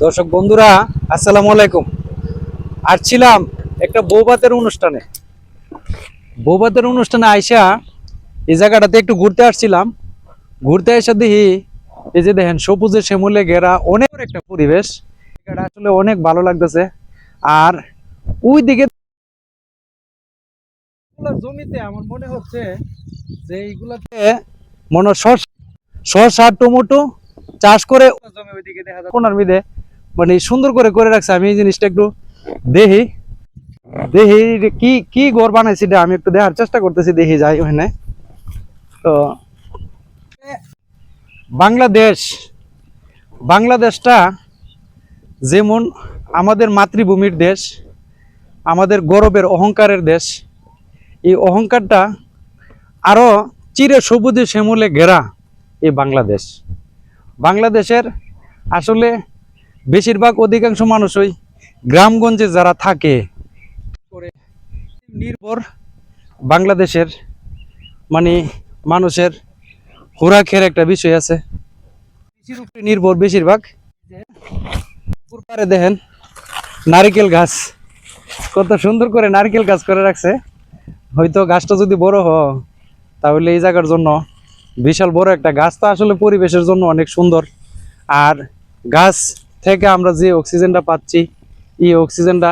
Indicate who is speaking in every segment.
Speaker 1: দর্শক বন্ধুরা, আসসালামু আলাইকুম। আসছিলাম একটা বৌভাতের অনুষ্ঠানে। বৌভাতের অনুষ্ঠানে আইসা এই জায়গাটাতে একটু ঘুরতে আসছিলাম। ঘুরতে এসে দেখি এই যে দেখেন, সবুজে শ্যামলে ঘেরা অনেক একটা পরিবেশ। জায়গাটা আসলে অনেক ভালো লাগতেছে। আর ওই দিকে জমিতে আমার মনে হচ্ছে যে এইগুলাতে মনে শসা টমেটো চাষ করে জমি ওইদিকে দেখা যায় কোনার মিদে মানে সুন্দর করে করে রাখছে। আমি এই জিনিসটা একটু দেখি। দেখি কি কি ঘর বানাইছি আমি একটু দেখার চেষ্টা করতেছি, দেখি যাই ওখানে তো, বাংলাদেশ, বাংলাদেশটা যেমন আমাদের মাতৃভূমির দেশ, আমাদের গৌরবের অহংকারের দেশ, এই অহংকারটা আরও চিরে সবুজে শ্যামলে ঘেরা এই বাংলাদেশ। বাংলাদেশের আসলে বেশিরভাগ অধিকাংশ মানুষই গ্রামগঞ্জে যারা থাকে নির্ভর বাংলাদেশের মানে মানুষের খোরাকের একটা বিষয় আছে। কৃষির উপরে নির্ভর বেশিরভাগ। পাড়ে দেখেন নারিকেল গাছ। কত সুন্দর করে নারকেল গাছ করে রাখছে। হয়তো গাছটা যদি বড় হ তাহলে এই জায়গার জন্য বিশাল বড় একটা গাছ। তো আসলে পরিবেশের জন্য অনেক সুন্দর। আর গাছ থেকে আমরা যে অক্সিজেনটা পাচ্ছি, এই অক্সিজেনটা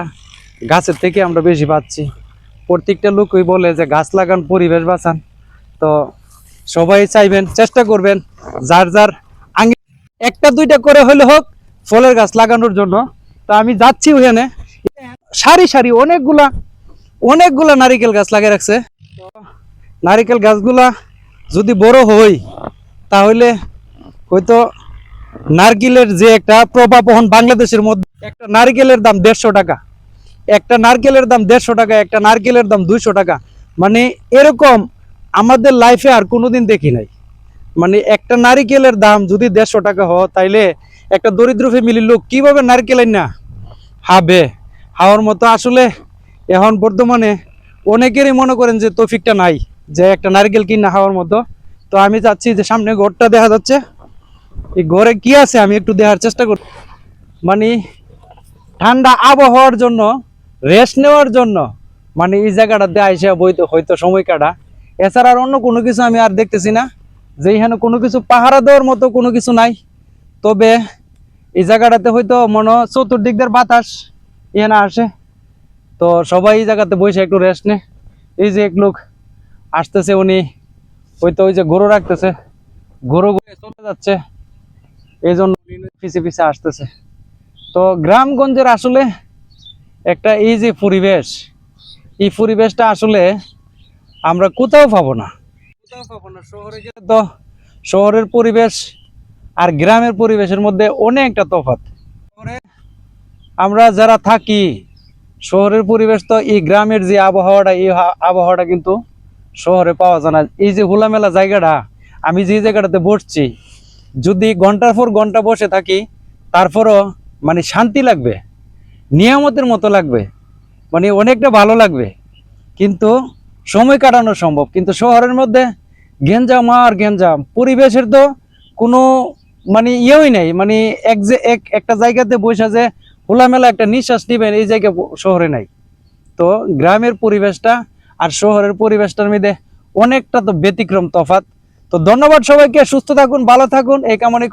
Speaker 1: গাছের থেকে আমরা বেশি পাচ্ছি। প্রত্যেকটা লোকই বলে যে, গাছ লাগান, পরিবেশ বাঁচান। তো সবাই চাইবেন, চেষ্টা করবেন, যার যার আঙ্গি একটা, দুইটা করে হলে হোক, ফলের গাছ লাগানোর জন্য। তো আমি যাচ্ছি ওখানে। সারি সারি অনেকগুলা অনেকগুলা নারিকেল গাছ লাগিয়ে রাখছে। নারিকেল গাছগুলা যদি বড় হই তাহলে হয়তো নারকেলের যে একটা প্রভাব এখন বাংলাদেশের মধ্যে, একটা নারকেলের দাম দেড়শো টাকা। একটা নারকেলের দাম দেড়শো টাকা, একটা নারকেলের দাম দুইশো টাকা। মানে এরকম আমাদের লাইফে আর কোনোদিন দেখি নাই। মানে একটা নারিকেলের দাম যদি দেড়শো টাকা হয়, তাইলে একটা দরিদ্র ফ্যামিলির লোক কীভাবে নারকেল না হাবে। হাওয়ার মতো আসলে এখন বর্তমানে অনেকেরই মনে করেন যে তৌফিকটা নাই, যে একটা নারকেল কিনা খাওয়ার মতো। তো আমি চাচ্ছি যে সামনে ঘরটা দেখা যাচ্ছে। এই ঘরে কি আছে আমি একটু দেখার চেষ্টা করি মানে ঠান্ডা আবহাওয়ার জন্য রেস্ট নেওয়ার জন্য মানে এই জায়গাটাতে আইসা বইতে হয়তো সময় কাটা। এছাড়া আর অন্য কোনো কিছু আমি আর দেখতেছি না। যে এখানে কোনো কিছু পাহারা দেওয়ার মতো কোনো কিছু নাই। তবে এই জায়গাটাতে হয়তো মনে চতুর্দিক দিয়ে বাতাস এখানে আসে। তো সবাই এই জায়গাতে বসে একটু রেস্ট নে। এই যে এক লোক আসতেছে, উনি হয়তো ওই যে গরু রাখতেছে। গরু চলে যাচ্ছে। এই জন্য উনি পিছে পিছে আসতেছে। তো গ্রামগঞ্জের আসলে একটা এই যে পরিবেশ। এই পরিবেশটা আসলে আমরা কোথাও পাবো না। কোথাও পাবো না। শহরে গেলে তো শহরের পরিবেশ আর গ্রামের পরিবেশের মধ্যে অনেকটা তফাৎ। শহরে আমরা যারা থাকি, শহরের পরিবেশ তো এই গ্রামের যে আবহাওয়াটা, এই আবহাওয়াটা কিন্তু শহরে পাওয়া যায় না। এই যে হোলামেলা জায়গাটা, আমি যে জায়গাটাতে বসছি যদি ঘণ্টার পর ঘণ্টা বসে থাকি, তারপরও মানে শান্তি লাগবে, নিয়ামতের মতো লাগবে মানে অনেকটা ভালো লাগবে। কিন্তু সময় কাটানো সম্ভব। কিন্তু শহরের মধ্যে গেঞ্জাম আর গেঞ্জাম পরিবেশের তো কোনো মানে ইয়েই নেই। মানে এক যে এক, একটা জায়গাতে বসে যে খোলামেলা একটা নিঃশ্বাস নেবেন, এই জায়গা শহরে নাই। তো গ্রামের পরিবেশটা আর শহরের পরিবেশটার মধ্যে অনেকটা তো ব্যতিক্রম তফাৎ। তো ধন্যবাদ সবাইকে সুস্থ থাকুন ভালো থাকুন এই কামনা